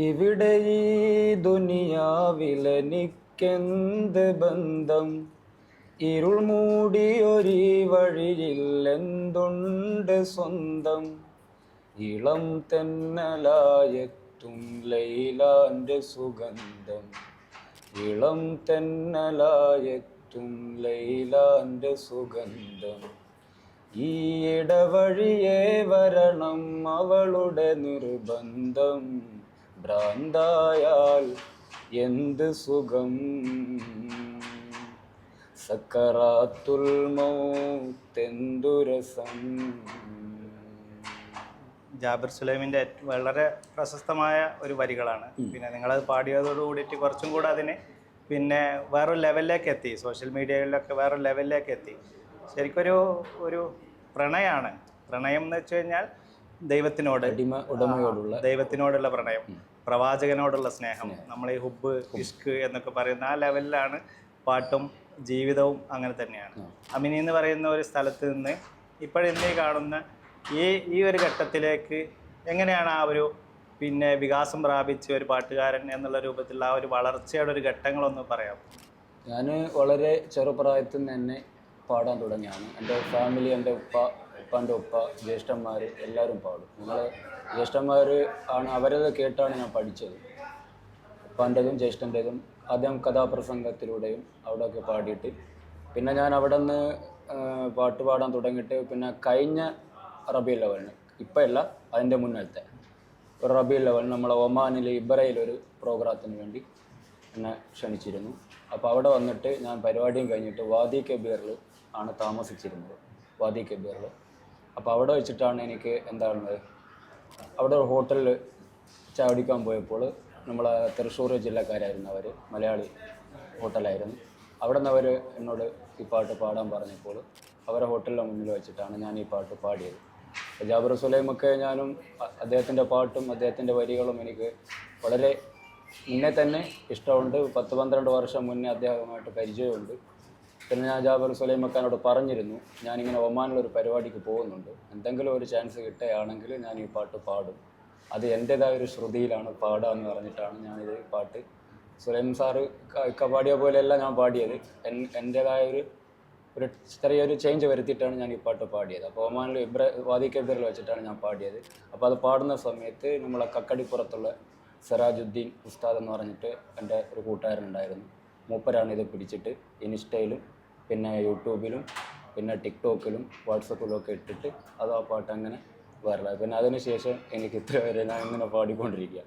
ഇവിടെ ഈ ദുനിയാവിലെനിക്കെന്ത് ബന്ധം? ഇരുൾ മൂടിയൊരീ എന്തുണ്ട് സ്വന്തം? ഇളം തെന്നലായെത്തും ലൈലാന്റെ സുഗന്ധം. ഇളം തെന്നലായെത്തും ലൈലാന്റെ സുഗന്ധം. ഈ ഇടവഴിയേ വരണം അവളുടെ നിർബന്ധം. ഭ്രാന്തായാൽ എന്ത് സുഖം? സക്കറാത്തുൽ മൗത്തെന്തുരസം ജാബിർ സുലൈമിന്റെ വളരെ പ്രശസ്തമായ ഒരു വരികളാണ്. പിന്നെ നിങ്ങളത് പാടിയതോട് കൂടിയിട്ട് കുറച്ചും കൂടെ അതിന് പിന്നെ വേറൊരു ലെവലിലേക്ക് എത്തി. സോഷ്യൽ മീഡിയയിലൊക്കെ വേറൊരു ലെവലിലേക്ക് എത്തി. ശരിക്കൊരു ഒരു പ്രണയമാണ് പ്രണയം എന്ന് വെച്ച് കഴിഞ്ഞാൽ ദൈവത്തിനോട് ഉടമയോടുള്ള ദൈവത്തിനോടുള്ള പ്രണയം പ്രവാചകനോടുള്ള സ്നേഹം നമ്മൾ ഈ ഹുബ് ഇഷ്ക് എന്നൊക്കെ പറയുന്ന ആ ലെവലിലാണ് പാട്ടും ജീവിതവും അങ്ങനെ തന്നെയാണ്. അമിനി എന്ന് പറയുന്ന ഒരു സ്ഥലത്ത് നിന്ന് ഇപ്പോഴിന്നീ കാണുന്ന ഈ ഈ ഒരു ഘട്ടത്തിലേക്ക് എങ്ങനെയാണ് ആ ഒരു പിന്നെ വികാസം പ്രാപിച്ച ഒരു പാട്ടുകാരൻ എന്നുള്ള രൂപത്തിലുള്ള ആ ഒരു വളർച്ചയുടെ ഒരു ഘട്ടങ്ങളൊന്ന് പറയാം ഞാൻ വളരെ ചെറുപ്രായത്തിൽ നിന്ന് തന്നെ പാടാൻ തുടങ്ങിയാണ്. എന്റെ ഫാമിലി എന്റെ ഉപ്പ ഉപ്പാന്റെ ഉപ്പ ജ്യേഷ്ഠന്മാർ എല്ലാവരും പാടും. ഞങ്ങൾ ജ്യേഷ്ഠന്മാർ ആണ് അവരത് കേട്ടാണ് ഞാൻ പഠിച്ചത്. ഉപ്പാന്റെതും ജ്യേഷ്ഠന്റെതും ആദ്യം കഥാപ്രസംഗത്തിലൂടെയും അവിടെയൊക്കെ പാടിയിട്ട്. പിന്നെ ഞാൻ അവിടെ നിന്ന് പാട്ട് പാടാൻ തുടങ്ങിയിട്ട് പിന്നെ കഴിഞ്ഞ റബി ലെവലിന് ഇപ്പം അല്ല അതിന്റെ മുന്നത്തെ. ഒരു റബി ലെവൽ നമ്മളെ ഒമാനിൽ ഇബ്രയിലൊരു പ്രോഗ്രാത്തിന് വേണ്ടി എന്നെ ക്ഷണിച്ചിരുന്നു. അപ്പോൾ അവിടെ വന്നിട്ട് ഞാൻ പരിപാടിയും കഴിഞ്ഞിട്ട് വാദി കബീറിൽ ആണ് താമസിച്ചിരുന്നത്. വാദി കബീറിൽ അപ്പോൾ അവിടെ വെച്ചിട്ടാണ് എനിക്ക് എന്താണ് അവിടെ ഒരു ഹോട്ടലിൽ ചാവടിക്കാൻ പോയപ്പോൾ നമ്മളെ തൃശ്ശൂർ ജില്ലക്കാരായിരുന്നു അവർ മലയാളി ഹോട്ടലായിരുന്നു അവിടെ നിന്ന് അവർ എന്നോട് ഈ പാട്ട് പാടാൻ പറഞ്ഞപ്പോൾ അവരെ ഹോട്ടലിന്റെ മുന്നിൽ വെച്ചിട്ടാണ് ഞാൻ ഈ പാട്ട് പാടിയത്. ജാബർ സുലൈമൊക്കെ ഞാനും അദ്ദേഹത്തിന്റെ പാട്ടും അദ്ദേഹത്തിന്റെ വരികളും എനിക്ക് വളരെ മുന്നേ തന്നെ ഇഷ്ടമുണ്ട്. പത്ത് പന്ത്രണ്ട് വർഷം മുന്നേ അദ്ദേഹവുമായിട്ട് പരിചയമുണ്ട്. പിന്നെ ഞാൻ ജാബർ സുലൈമക്കാനോട് പറഞ്ഞിരുന്നു ഞാനിങ്ങനെ ഒമാനിലൊരു പരിപാടിക്ക് പോകുന്നുണ്ട്. എന്തെങ്കിലും ഒരു ചാൻസ് കിട്ടുകയാണെങ്കിൽ ഞാൻ ഈ പാട്ട് പാടും. അത് എന്റെതായ ഒരു ശ്രുതിയിലാണ് പാടുക എന്ന് പറഞ്ഞിട്ടാണ് ഞാനിത് പാട്ട് സുലൈം സാറ് പാടിയ പോലെയല്ല ഞാൻ പാടിയത്. എൻ എന്റേതായ ഒരു ഒരു ചെറിയൊരു ചേഞ്ച് വരുത്തിയിട്ടാണ് ഞാൻ ഈ പാട്ട് പാടിയത്. അപ്പോൾ ഒമാനിൽ ഇബ്ര വാദി വെച്ചിട്ടാണ് ഞാൻ പാടിയത്. അപ്പോൾ അത് പാടുന്ന സമയത്ത് നമ്മളെ കക്കടിപ്പുറത്തുള്ള സിറാജുദ്ദീൻ ഉസ്താദ് എന്ന് പറഞ്ഞിട്ട് എന്റെ ഒരു കൂട്ടുകാരനുണ്ടായിരുന്നു മൂപ്പരാണ് ഇത് പിടിച്ചിട്ട് ഇൻസ്റ്റയിലും പിന്നെ യൂട്യൂബിലും പിന്നെ ടിക്ടോക്കിലും വാട്സപ്പിലും ഒക്കെ ഇട്ടിട്ട് അത് ആ പാട്ട് അങ്ങനെ വരല. പിന്നെ അതിനുശേഷം എനിക്ക് ഇത്ര വരെ ഞാൻ ഇങ്ങനെ പാടിക്കൊണ്ടിരിക്കുക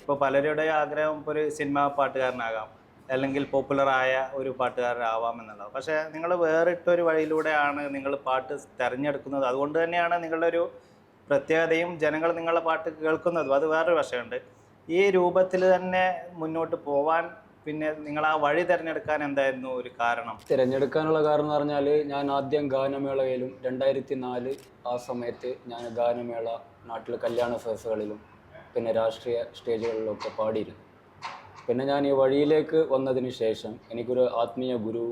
ഇപ്പോൾ പലരുടെ ആഗ്രഹം ഒരു സിനിമാ പാട്ടുകാരനാകാം അല്ലെങ്കിൽ പോപ്പുലറായ ഒരു പാട്ടുകാരനാവാം എന്നുള്ളത് പക്ഷേ നിങ്ങൾ വേറിട്ടൊരു വഴിയിലൂടെയാണ് നിങ്ങൾ പാട്ട് തിരഞ്ഞെടുക്കുന്നത്. അതുകൊണ്ട് തന്നെയാണ് നിങ്ങളുടെ ഒരു പ്രത്യേകതയും ജനങ്ങൾ നിങ്ങളുടെ പാട്ട് കേൾക്കുന്നതും. അത് വേറൊരു വശമുണ്ട്. ഈ രൂപത്തിൽ തന്നെ മുന്നോട്ട് പോവാൻ പിന്നെ നിങ്ങൾ ആ വഴി തിരഞ്ഞെടുക്കാൻ എന്തായിരുന്നു ഒരു കാരണം? തിരഞ്ഞെടുക്കാനുള്ള കാരണം എന്ന് പറഞ്ഞാൽ ഞാൻ ആദ്യം ഗാനമേളയിലും രണ്ടായിരത്തി നാല് ആ സമയത്ത് ഞാൻ ഗാനമേള നാട്ടിൽ കല്യാണ സദസ്സുകളിലും പിന്നെ രാഷ്ട്രീയ സ്റ്റേജുകളിലൊക്കെ പാടിയിരുന്നു. പിന്നെ ഞാൻ ഈ വഴിയിലേക്ക് വന്നതിന് ശേഷം എനിക്കൊരു ആത്മീയ ഗുരു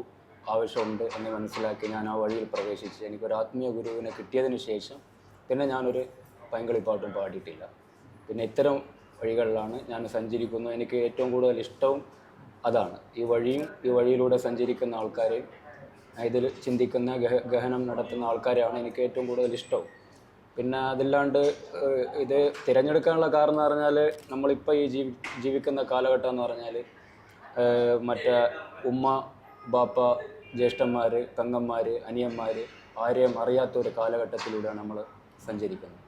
ആവശ്യമുണ്ട് എന്ന് മനസ്സിലാക്കി ഞാൻ ആ വഴിയിൽ പ്രവേശിച്ച് എനിക്കൊരു ആത്മീയ ഗുരുവിനെ കിട്ടിയതിന് ശേഷം പിന്നെ ഞാനൊരു പൈങ്കളി പാട്ടും പാടിയിട്ടില്ല. പിന്നെ ഇത്തരം വഴികളിലാണ് ഞാൻ സഞ്ചരിക്കുന്നത്. എനിക്ക് ഏറ്റവും കൂടുതൽ ഇഷ്ടവും അതാണ്. ഈ വഴിയും ഈ വഴിയിലൂടെ സഞ്ചരിക്കുന്ന ആൾക്കാരെയും ഇതിൽ ചിന്തിക്കുന്ന ഗഹ ഗഹനം നടത്തുന്ന ആൾക്കാരെയാണ് എനിക്ക് ഏറ്റവും കൂടുതൽ ഇഷ്ടവും. പിന്നെ അതില്ലാണ്ട് ഇത് തിരഞ്ഞെടുക്കാനുള്ള കാരണം എന്ന് പറഞ്ഞാൽ നമ്മളിപ്പോൾ ഈ ജീവി ജീവിക്കുന്ന കാലഘട്ടം എന്ന് പറഞ്ഞാൽ മറ്റേ ഉമ്മ ബാപ്പ ജ്യേഷ്ഠന്മാർ തങ്ങന്മാർ അനിയന്മാർ ആരെയും അറിയാത്ത ഒരു കാലഘട്ടത്തിലൂടെയാണ് നമ്മൾ സഞ്ചരിക്കുന്നത്.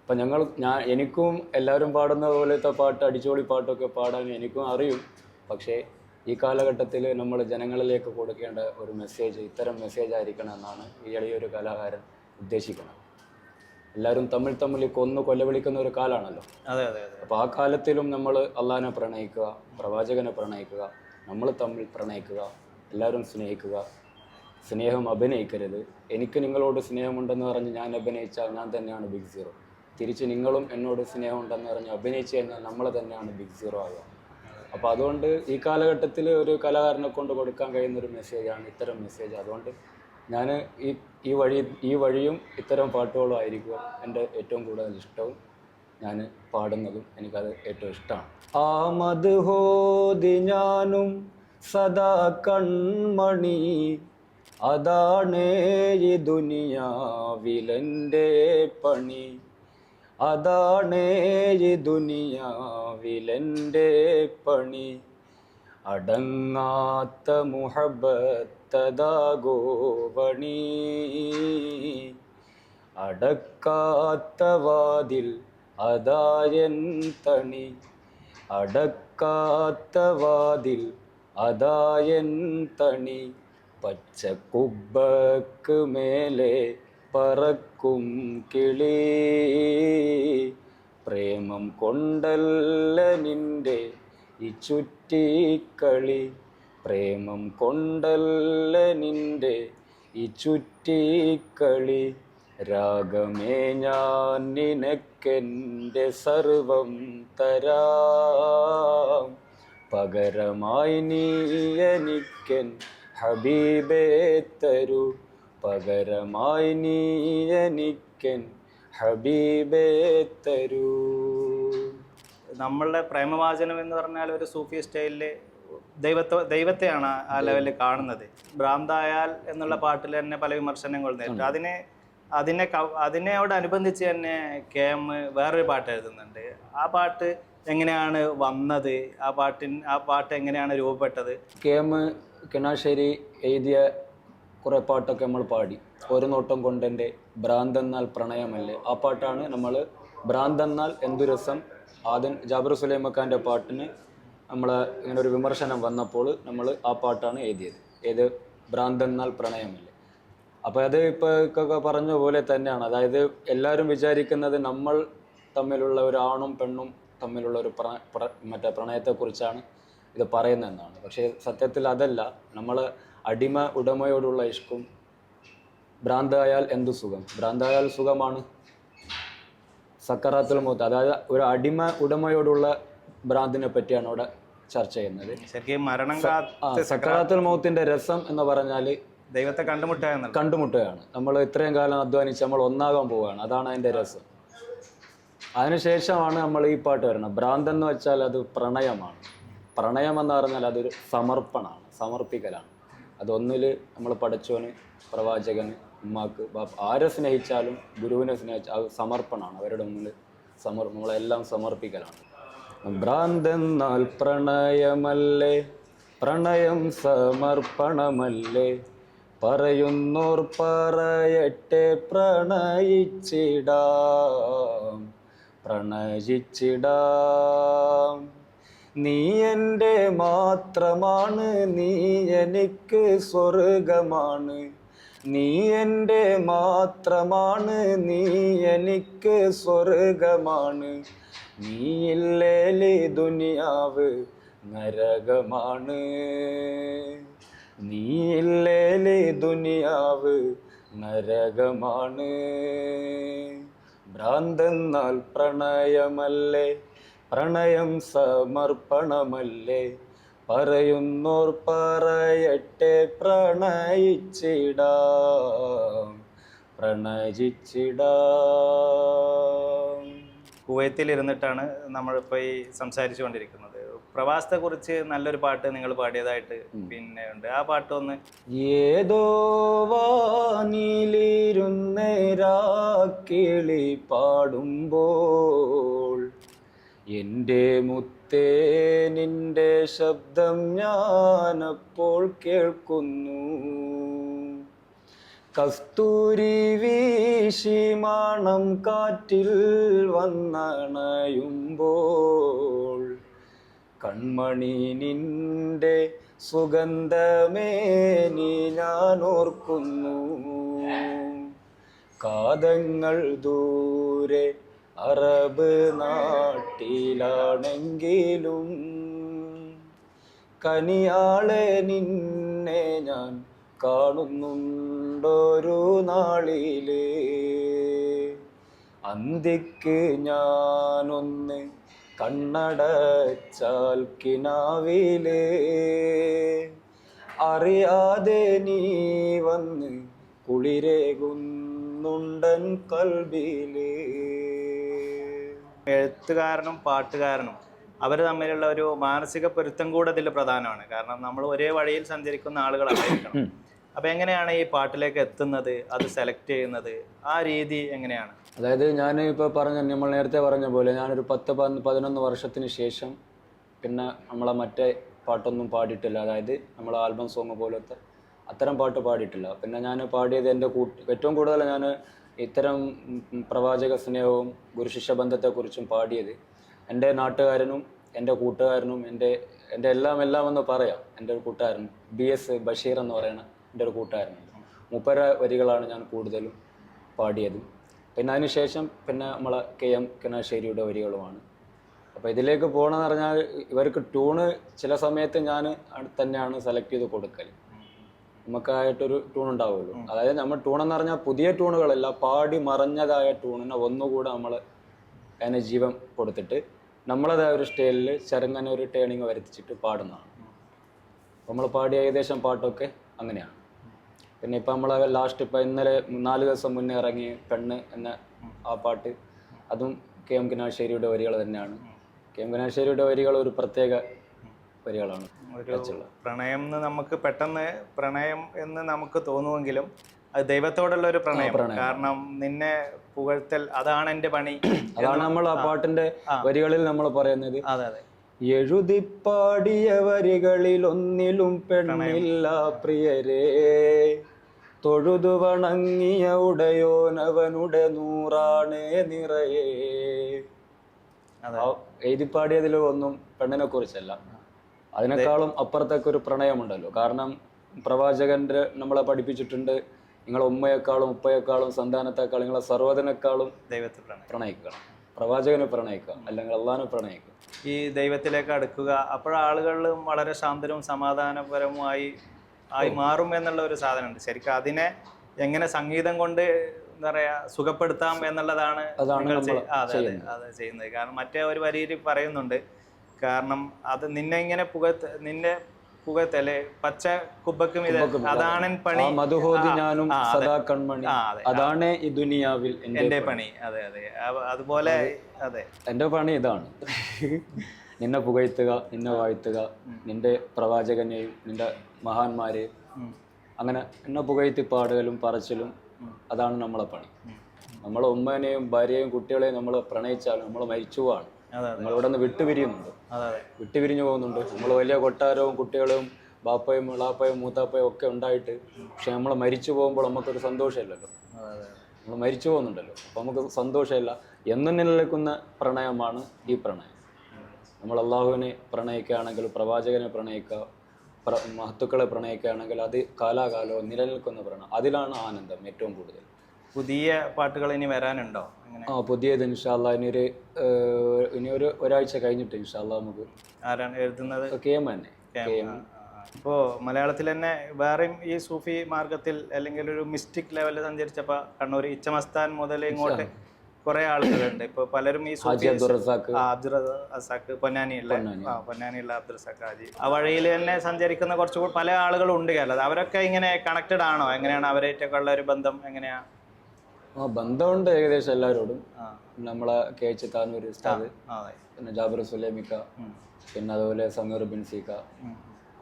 അപ്പം ഞങ്ങൾ ഞാൻ എനിക്കും എല്ലാവരും പാടുന്ന പോലത്തെ പാട്ട് അടിച്ചുപൊളി പാട്ടൊക്കെ പാടാൻ എനിക്കും അറിയും. പക്ഷേ ഈ കാലഘട്ടത്തിൽ നമ്മൾ ജനങ്ങളിലേക്ക് കൊടുക്കേണ്ട ഒരു മെസ്സേജ് ഇത്തരം മെസ്സേജ് ആയിരിക്കണം എന്നാണ് ഈ എളിയൊരു കലാകാരൻ ഉദ്ദേശിക്കുന്നത്. എല്ലാവരും തമ്മിൽ തമ്മിൽ കൊന്നു കൊല്ലവിളിക്കുന്ന ഒരു കാലാണല്ലോ. അതെ അതെ അതെ. അപ്പോൾ ആ കാലത്തിലും നമ്മൾ അള്ളാഹിനെ പ്രണയിക്കുക പ്രവാചകനെ പ്രണയിക്കുക നമ്മൾ തമ്മിൽ പ്രണയിക്കുക എല്ലാവരും സ്നേഹിക്കുക. സ്നേഹം അഭിനയിക്കരുത്. എനിക്ക് നിങ്ങളോട് സ്നേഹമുണ്ടെന്ന് പറഞ്ഞ് ഞാൻ അഭിനയിച്ചാൽ ഞാൻ തന്നെയാണ് ബിഗ് സീറോ തിരിച്ച് നിങ്ങളും എന്നോട് സ്നേഹമുണ്ടെന്ന് പറഞ്ഞ് അഭിനയിച്ചു കഴിഞ്ഞാൽ നമ്മൾ തന്നെയാണ് ബിഗ് സീറോ ആകുക അപ്പോൾ അതുകൊണ്ട് ഈ കാലഘട്ടത്തിൽ ഒരു കലാകാരനെ കൊണ്ട് കൊടുക്കാൻ കഴിയുന്ന ഒരു മെസ്സേജാണ് ഇത്തരം മെസ്സേജ് അതുകൊണ്ട് ഞാൻ ഈ ഈ വഴി ഈ വഴിയും ഇത്തരം പാട്ടുകളും ആയിരിക്കും എന്റെ ഏറ്റവും കൂടുതൽ ഇഷ്ടവും. ഞാൻ പാടുന്നതും എനിക്കത് ഏറ്റവും ഇഷ്ടമാണ്. ആ ഹോതി ഞാനും സദാ കൺമണി. അതാണേ ദുനിയാവിലെന്റെ പണി. അതാണേ ദുനിയാവിലെന്റെ പണി. അടങ്ങാത്ത മുഹബത്തതാഗോവണി അടക്കാത്ത വാതിൽ അതായൻ തണി. അടക്കാത്ത വാതിൽ അതായൻ തണി. പച്ചക്കുബക്ക് മേലെ പറക്കും കിളി. പ്രേമം കൊണ്ടല്ല നിന്റെ ഈ ചുറ്റിക്കളി പ്രേമം കൊണ്ടല്ല നിന്റെ ഈ ചുറ്റിക്കളി രാഗമേ ഞാൻ നിനക്കെന്റെ സർവം തരാം. പകരമായി നീ എനിക്കൻ ഹബീബേ തരൂ. പകരമായി നീ എനിക്കൻ ഹബീബേ തരൂ. നമ്മളുടെ പ്രേമവാചനം എന്ന് പറഞ്ഞാൽ ഒരു സൂഫി സ്റ്റൈലിൽ ദൈവത്തെ ദൈവത്തെയാണ് ആ ലെവലിൽ കാണുന്നത്. ഭ്രാന്തായാൽ എന്നുള്ള പാട്ടിൽ തന്നെ പല വിമർശനങ്ങൾ നേരിട്ടു. അതിനെ അതിനെ അതിനോടനുബന്ധിച്ച് തന്നെ കെ എം വേറൊരു പാട്ട് എഴുതുന്നുണ്ട്. ആ പാട്ട് എങ്ങനെയാണ് വന്നത്? ആ പാട്ടിൻ ആ പാട്ട് എങ്ങനെയാണ് രൂപപ്പെട്ടത്? കെ എം കിണാശ്ശേരി എഴുതിയ കുറേ പാട്ടൊക്കെ നമ്മൾ പാടി. ഒരു നോട്ടം കൊണ്ടെന്റെ ഭ്രാന്തെന്നാൽ പ്രണയമല്ലേ? ആ പാട്ടാണ് നമ്മൾ ഭ്രാന്തെന്നാൽ എന്തു രസം? ആദ്യം ജാബിർ സുലൈമക്കാന്റെ പാട്ടിന് നമ്മൾ ഇങ്ങനെ ഒരു വിമർശനം വന്നപ്പോൾ നമ്മൾ ആ പാട്ടാണ് എഴുതിയത്. ഏത്? ഭ്രാന്തെന്നാൽ പ്രണയമല്ലേ? അപ്പോൾ അത് ഇപ്പോൾ പറഞ്ഞ പോലെ തന്നെയാണ്. അതായത് എല്ലാവരും വിചാരിക്കുന്നത് നമ്മൾ തമ്മിലുള്ള ഒരു ആണും പെണ്ണും തമ്മിലുള്ള ഒരു പ്ര പ്ര- മറ്റേ പ്രണയത്തെക്കുറിച്ചാണ് ഇത് പറയുന്നതെന്നാണ്. പക്ഷേ സത്യത്തിൽ അതല്ല. നമ്മൾ അടിമ ഉടമയോടുള്ള ഇഷ്കും. ഭ്രാന്തായാൽ എന്തു സുഖം? ഭ്രാന്തായാൽ സുഖമാണ്. സക്കറാത്തുൽ മൂത്ത്. അതായത് ഒരു അടിമ ഉടമയോടുള്ള ഭ്രാന്തിനെ പറ്റിയാണ് അവിടെ ചർച്ച ചെയ്യുന്നത്. ശരിക്കും മരണം ആ സക്കറാത്തുൽ മൗത്തിന്റെ രസം എന്ന് പറഞ്ഞാൽ ദൈവത്തെ കണ്ടുമുട്ടുക കണ്ടുമുട്ടുകയാണ്. നമ്മൾ ഇത്രയും കാലം അധ്വാനിച്ച് നമ്മൾ ഒന്നാകാൻ പോവുകയാണ്. അതാണ് അതിന്റെ രസം. അതിനുശേഷമാണ് നമ്മൾ ഈ പാട്ട് വരുന്നത്. ഭ്രാന്ത് എന്ന് വെച്ചാൽ അത് പ്രണയമാണ്. പ്രണയം എന്ന് പറഞ്ഞാൽ അതൊരു സമർപ്പണമാണ് സമർപ്പിക്കലാണ്. അതൊന്നിൽ നമ്മൾ പഠിച്ചവന് പ്രവാചകന് ഉമ്മാക്ക് ബാപ്പ ആരെ സ്നേഹിച്ചാലും ഗുരുവിനെ സ്നേഹിച്ച അത് സമർപ്പണമാണ്. അവരുടെ മുന്നിൽ സമർ നമ്മളെല്ലാം സമർപ്പിക്കലാണ്. ഭ്രാന്തെന്നാൽ പ്രണയമല്ലേ? പ്രണയം സമർപ്പണമല്ലേ? പറയുന്നോർ പറയട്ടെ പ്രണയിച്ചിടാം. പ്രണയിച്ചിടാം. നീ എന്റെ മാത്രമാണ് നീ എനിക്ക് സ്വർഗമാണ് നീ എന്റെ മാത്രമാണ് നീ എനിക്ക് സ്വർഗമാണ് നീയില്ലേലി ദുനിയാവ് നരകമാണ്. നീ നീയില്ലേലി ദുനിയാവ് നരകമാണ്. ഭ്രാന്തെന്നാൽ പ്രണയമല്ലേ പ്രണയം സമർപ്പണമല്ലേ? പറയുന്നോർ പറയട്ടെ പ്രണയിച്ചിടാം പ്രണയിച്ചിടാം. കുവൈത്തിൽ ഇരുന്നിട്ടാണ് നമ്മളിപ്പോൾ ഈ സംസാരിച്ചു കൊണ്ടിരിക്കുന്നത് പ്രവാസത്തെ കുറിച്ച് നല്ലൊരു പാട്ട് നിങ്ങൾ പാടിയതായിട്ട് പിന്നെ ഉണ്ട് ആ പാട്ട് ഒന്ന് ഏതോ വാനിലിരുന്നേരാക്കിളി പാടുമ്പോൾ എന്റെ മുത്തേ നിന്റെ ശബ്ദം ഞാനപ്പോൾ കേൾക്കുന്നു. കസ്തൂരി വീശിമാണം കാറ്റിൽ വന്നണയുമ്പോൾ കൺമണി നിന്റെ സുഗന്ധമേനി ഞാൻ ഓർക്കുന്നു. കാതങ്ങൾ ദൂരെ അറബ് നാട്ടിലാണെങ്കിലും കനിയാളെ നിന്നെ ഞാൻ കാണുന്നുണ്ടൊരു നാളിൽ. അന്തിക്ക് ഞാനൊന്ന് കണ്ണടച്ചാൽ കിനാവിൽ. അറിയാതെ നീ വന്ന് കുളിരേകുന്നുണ്ടൻ കൽബിൽ. എഴുത്തുകാരനും പാട്ടുകാരനും അവർ തമ്മിലുള്ള ഒരു മാനസിക പൊരുത്തം കൂടെ ഇതിൽ പ്രധാനമാണ്. കാരണം നമ്മൾ ഒരേ വഴിയിൽ സഞ്ചരിക്കുന്ന ആളുകളായിരിക്കണം. അപ്പൊ എങ്ങനെയാണ് ഈ പാട്ടിലേക്ക് എത്തുന്നത് അത് സെലക്ട് ചെയ്യുന്നത് ആ രീതി എങ്ങനെയാണ്? അതായത് ഞാൻ ഇപ്പോൾ പറഞ്ഞ നമ്മൾ നേരത്തെ പറഞ്ഞ പോലെ ഞാനൊരു പത്ത് പതിനൊന്ന് വർഷത്തിന് ശേഷം പിന്നെ നമ്മളെ മറ്റേ പാട്ടൊന്നും പാടിയിട്ടില്ല. അതായത് നമ്മളെ ആൽബം സോങ് പോലത്തെ അത്തരം പാട്ട് പാടിയിട്ടില്ല. പിന്നെ ഞാൻ പാടിയത് എന്റെ കൂട്ട് ഏറ്റവും കൂടുതൽ ഞാൻ ഇത്തരം പ്രവാചക സ്നേഹവും ഗുരുശിഷ്യ ബന്ധത്തെക്കുറിച്ചും പാടിയത് എന്റെ നാട്ടുകാരനും എന്റെ കൂട്ടുകാരനും എന്റെ എന്റെ എല്ലാം എല്ലാം എന്ന് പറയാം. എന്റെ ഒരു കൂട്ടുകാരൻ ബി എസ് ബഷീർ എന്ന് പറയുന്ന എന്റെ ഒരു കൂട്ടുകാരനുണ്ട് മുപ്പര വരികളാണ് ഞാൻ കൂടുതലും പാടിയത്. പിന്നെ അതിനുശേഷം പിന്നെ നമ്മളെ കെ എം കിണാശ്ശേരിയുടെ വരികളുമാണ്. അപ്പോൾ ഇതിലേക്ക് പോകണമെന്ന് പറഞ്ഞാൽ ഇവർക്ക് ട്യൂണ് ചില സമയത്ത് ഞാൻ തന്നെയാണ് സെലക്ട് ചെയ്ത് കൊടുക്കൽ നമുക്കായിട്ടൊരു ട്യൂൺ ഉണ്ടാവുമല്ലോ. അതായത് നമ്മൾ ട്യൂൺ എന്ന് പറഞ്ഞാൽ പുതിയ ട്യൂണുകളല്ല പാടി മറഞ്ഞതായ ട്യൂണിനെ ഒന്നുകൂടെ നമ്മൾ അതിന് ജീവൻ കൊടുത്തിട്ട് നമ്മളതായ ഒരു സ്റ്റൈലിൽ ചെറുങ്ങനെ ഒരു ടേണിങ് വരുത്തിച്ചിട്ട് പാടുന്നതാണ്. നമ്മൾ പാടിയ ഏകദേശം പാട്ടൊക്കെ അങ്ങനെയാണ്. പിന്നെ ഇപ്പം നമ്മൾ ലാസ്റ്റ് ഇപ്പം ഇന്നലെ നാല് ദിവസം മുന്നേ ഇറങ്ങി പെണ്ണ് എന്ന ആ പാട്ട് അതും കെ എം കിനാശ്ശേരിയുടെ വരികൾ തന്നെയാണ്. കെ എം കിനാശ്ശേരിയുടെ വരികൾ ഒരു പ്രത്യേക വരികളാണ് ഒരു പ്രണയം എന്ന് നമുക്ക് പെട്ടെന്ന് പ്രണയം എന്ന് നമുക്ക് തോന്നുമെങ്കിലും അത് ദൈവത്തോടുള്ള ഒരു പ്രണയം. കാരണം നിന്നെ പുകഴ്ത്തൽ അതാണ് എന്റെ പണി അതാണ് നമ്മൾ ആ പാട്ടിന്റെ വരികളിൽ നമ്മൾ പറയുന്നത്. അതെ അതെ. എഴുതിപ്പാടിയ വരികളിൽ ഒന്നിലും പെണ്ണില്ല പ്രിയരേ. തൊഴുതു വണങ്ങിയ ഉടയോനവനുടെ നൂറാണേ നിറയേ. എഴുതിപ്പാടിയതിൽ ഒന്നും പെണ്ണിനെ കുറിച്ചല്ല അതിനേക്കാളും അപ്പുറത്തേക്ക് ഒരു പ്രണയമുണ്ടല്ലോ. കാരണം പ്രവാചകന്റെ നമ്മളെ പഠിപ്പിച്ചിട്ടുണ്ട്. നിങ്ങളെ ഉമ്മയെക്കാളും ഉപ്പയെക്കാളും സന്താനത്തെക്കാളും നിങ്ങളെ സർവതനേക്കാളും ദൈവത്തെ പ്രണയിക്കുക. പ്രവാചകനെ പ്രണയിക്കുക. അല്ലെങ്കിൽ അള്ളഹാനെ പ്രണയിക്കുക. ഈ ദൈവത്തിലേക്ക് അടുക്കുക. അപ്പോഴാളുകളിലും വളരെ ശാന്തരും സമാധാനപരവുമായി ആയി മാറും എന്നുള്ള ഒരു സാധനമുണ്ട്. ശരിക്കും അതിനെ എങ്ങനെ സംഗീതം കൊണ്ട് എന്താ പറയാ സുഖപ്പെടുത്താം എന്നുള്ളതാണ് അതെ അതെ ചെയ്യുന്നത്. കാരണം മറ്റേ ഒരു വരിയിൽ പറയുന്നുണ്ട് കാരണം അത് നിന്നെ ഇങ്ങനെ പുകത്ത് നിന്നെ പുകത്തല്ലേ പച്ച കുബക്കും ഇത് അതാണ് പണി. മധുഹോതി ഞാനും. സദാ കൺമണി. അതെ. അതാണ് ഈ ദുനിയാവിൽ എന്റെ പണി. അതെ അതെ. അതുപോലെ അതെ എന്റെ പണി ഇതാണ്. നിന്നെ പുകഴ്ത്തുക നിന്നെ വാഴ്ത്തുക നിന്റെ പ്രവാചകനെയും നിന്റെ മഹാന്മാരെയും അങ്ങനെ എന്നെ പുകഴ്ത്തി പാടുകലും പറച്ചിലും അതാണ് നമ്മളെ പണി. നമ്മളെ ഉമ്മനെയും ഭാര്യയെയും കുട്ടികളെയും നമ്മൾ പ്രണയിച്ചാലും നമ്മൾ മരിച്ചു പോവാണ്. നമ്മളിവിടെ നിന്ന് വിട്ടുപിരിയുന്നുണ്ട്. വിട്ടുപിരിഞ്ഞു പോകുന്നുണ്ട്. നമ്മൾ വലിയ കൊട്ടാരവും കുട്ടികളും ബാപ്പയും വിളാപ്പയും മൂത്താപ്പയും ഒക്കെ ഉണ്ടായിട്ട് പക്ഷെ നമ്മൾ മരിച്ചു പോകുമ്പോൾ നമുക്കൊരു സന്തോഷമില്ലല്ലോ. നമ്മൾ മരിച്ചു പോകുന്നുണ്ടല്ലോ. അപ്പോൾ നമുക്ക് സന്തോഷമില്ല. എന്നും നിലനിൽക്കുന്ന പ്രണയമാണ് ഈ പ്രണയം. നമ്മൾ അള്ളാഹുവിനെ പ്രണയിക്കുകയാണെങ്കിൽ പ്രവാചകനെ പ്രണയിക്കുക പ്ര മഹത്തുക്കളെ പ്രണയിക്കുകയാണെങ്കിൽ അത് കാലാകാലവും നിലനിൽക്കുന്ന പ്രണയം. അതിലാണ് ആനന്ദം ഏറ്റവും കൂടുതൽ. പുതിയ പാട്ടുകൾ ഇനി വരാനുണ്ടോ അങ്ങനെ? ആ പുതിയത് ഇൻഷാല്ല ഇനി ഒരു ഇനി ഒരു ഒരാഴ്ച കഴിഞ്ഞിട്ട് ഇൻഷാല്ല നമുക്ക് ആരാണ് എഴുതുന്നത്? കെ എം തന്നെ കെ എം ഇപ്പോൾ മലയാളത്തിൽ തന്നെ വേറെയും ഈ സൂഫി മാർഗത്തിൽ അല്ലെങ്കിൽ ഒരു മിസ്റ്റിക് ലെവലിൽ സഞ്ചരിച്ചപ്പോൾ കണ്ണൂർ ഇച്ചമസ്താൻ മുതൽ ഇങ്ങോട്ട് കുറെ ആളുകളുണ്ട്. ഇപ്പൊ പലരും ഈ സൂഫി അബ്ദുൾ റസാഖ്. പൊന്നാനിയുള്ള ആ പൊന്നാനിയുള്ള അബ്ദുൾ റസാഖ് ഹാജി. ആ വഴിയിൽ തന്നെ സഞ്ചരിക്കുന്ന കുറച്ചുകൂടി പല ആളുകളും ഉണ്ട് കേരളത്തിൽ. അവരൊക്കെ ഇങ്ങനെ കണക്റ്റഡ് ആണോ? എങ്ങനെയാണ് അവരായിട്ടൊക്കെ ഉള്ള ഒരു ബന്ധം എങ്ങനെയാ? ആ ബന്ധമുണ്ട് ഏകദേശം എല്ലാവരോടും. നമ്മളെ കെ എച്ച് താനൂർ ഉസ്താദ് പിന്നെ ജാബിർ സുലേമിക്ക. പിന്നെ അതുപോലെ സമീർ ബിൻസിക്ക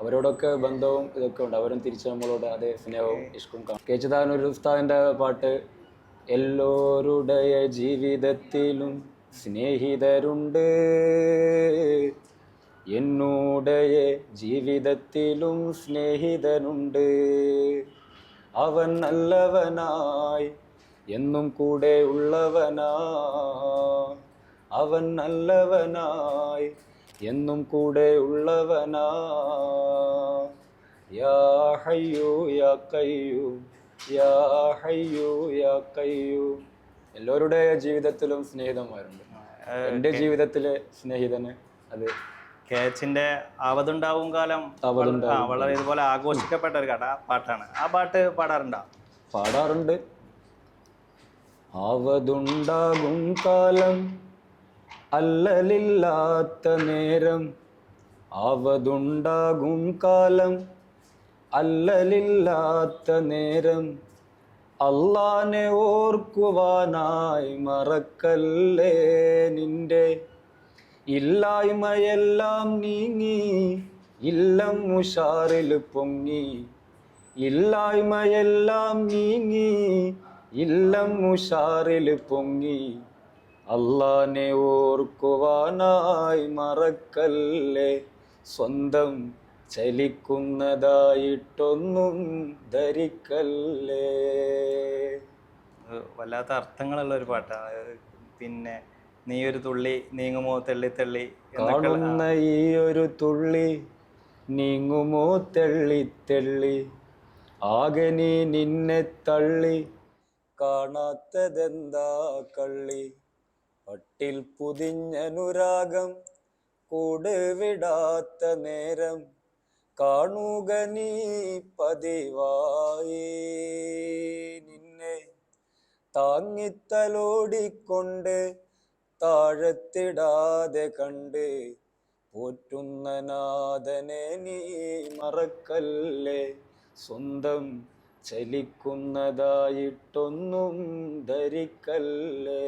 അവരോടൊക്കെ ബന്ധവും ഇതൊക്കെ ഉണ്ട്. അവരും തിരിച്ച് നമ്മളോട് അതേ സ്നേഹവും ഇഷ്ടവും കാണും. കെ എച്ച് താനൂർ ഉസ്താദിന്റെ പാട്ട് എല്ലോരുടെ ജീവിതത്തിലും സ്നേഹിതരുണ്ട്. എന്നോടയ ജീവിതത്തിലും സ്നേഹിതനുണ്ട്. അവൻ നല്ലവനായി എന്നും കൂടെ ഉള്ളവനാ. അവൻ നല്ലവനായി എന്നും കൂടെ ഉള്ളവനാ. യാ ഹയ്യോ യാ കയ്യൂ യാ ഹയ്യോ യാ കയ്യൂ എല്ലാവരുടെ ജീവിതത്തിലും സ്നേഹിതന്മാരുണ്ട്. എന്റെ ജീവിതത്തിലെ സ്നേഹിതന് അത് കേച്ചിന്റെ അവതുണ്ടാവും കാലം വളരെ ഇതുപോലെ ആഘോഷിക്കപ്പെട്ട ഒരു കഥ പാട്ടാണ്. ആ പാട്ട് പാടാറുണ്ടോ? പാടാറുണ്ട്. ആവതുണ്ടാകും കാലം അല്ലലില്ലാത്ത നേരം. ആവതുണ്ടാകും കാലം അല്ലലില്ലാത്ത നേരം. അള്ളാനെ ഓർക്കുവാനായി മറക്കല്ലേ നിന്റെ? ഇല്ലായ്മയെല്ലാം നീങ്ങി ഇല്ലം ഉഷാറിൽ പൊങ്ങി. ഇല്ലായ്മയെല്ലാം നീങ്ങി ഇല്ലം ഉഷാറിൽ പൊങ്ങി അള്ളാനെ ഓർക്കുവാനായി മറക്കല്ലേ? സ്വന്തം ചലിക്കുന്നതായിട്ടൊന്നും ധരിക്കല്ലേ? വല്ലാത്ത അർത്ഥങ്ങളുള്ള ഒരു പാട്ടാണ് പിന്നെ നീ ഒരു തുള്ളി നീങ്ങുമോ തെള്ളി തെള്ളി കാണുന്ന ഈ ഒരു തുള്ളി നീങ്ങുമോ തെള്ളി തെള്ളി? ആകെ നീ നിന്നെ തള്ളി കാണാത്തതെന്താ കള്ളി? പട്ടിൽ പുതിഞ്ഞനുരാഗം കൂട് വിടാത്ത നേരം കാണുക നീ പതിവായി നിന്നെ. താങ്ങിത്തലോടിക്കൊണ്ട് താഴത്തിടാതെ കണ്ട് പോറ്റുന്ന നാഥനെ നീ മറക്കല്ലേ? സ്വന്തം ചലിക്കുന്നതായിട്ടൊന്നും ധരിക്കല്ലേ?